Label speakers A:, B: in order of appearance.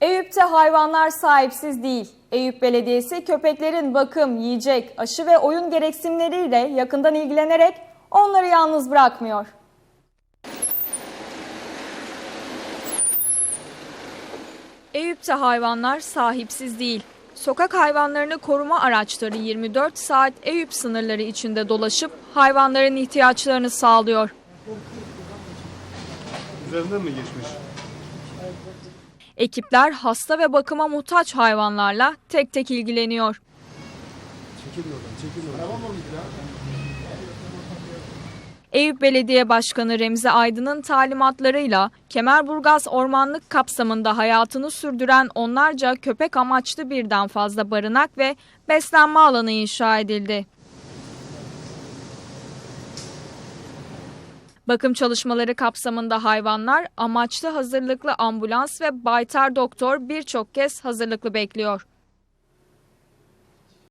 A: Eyüp'te hayvanlar sahipsiz değil. Eyüp Belediyesi köpeklerin bakım, yiyecek, aşı ve oyun gereksinimleriyle yakından ilgilenerek onları yalnız bırakmıyor. Eyüp'te hayvanlar sahipsiz değil. Sokak hayvanlarını koruma araçları 24 saat Eyüp sınırları içinde dolaşıp hayvanların ihtiyaçlarını sağlıyor.
B: Üzerinden mi geçmiş?
A: Ekipler hasta ve bakıma muhtaç hayvanlarla tek tek ilgileniyor.
B: Çekil oradan, çekil oradan.
A: Eyüp Belediye Başkanı Remzi Aydın'ın talimatlarıyla Kemerburgaz Ormanlık kapsamında hayatını sürdüren onlarca köpek amaçlı birden fazla barınak ve beslenme alanı inşa edildi. Bakım çalışmaları kapsamında hayvanlar amaçlı hazırlıklı ambulans ve baytar doktor birçok kez hazırlıklı bekliyor.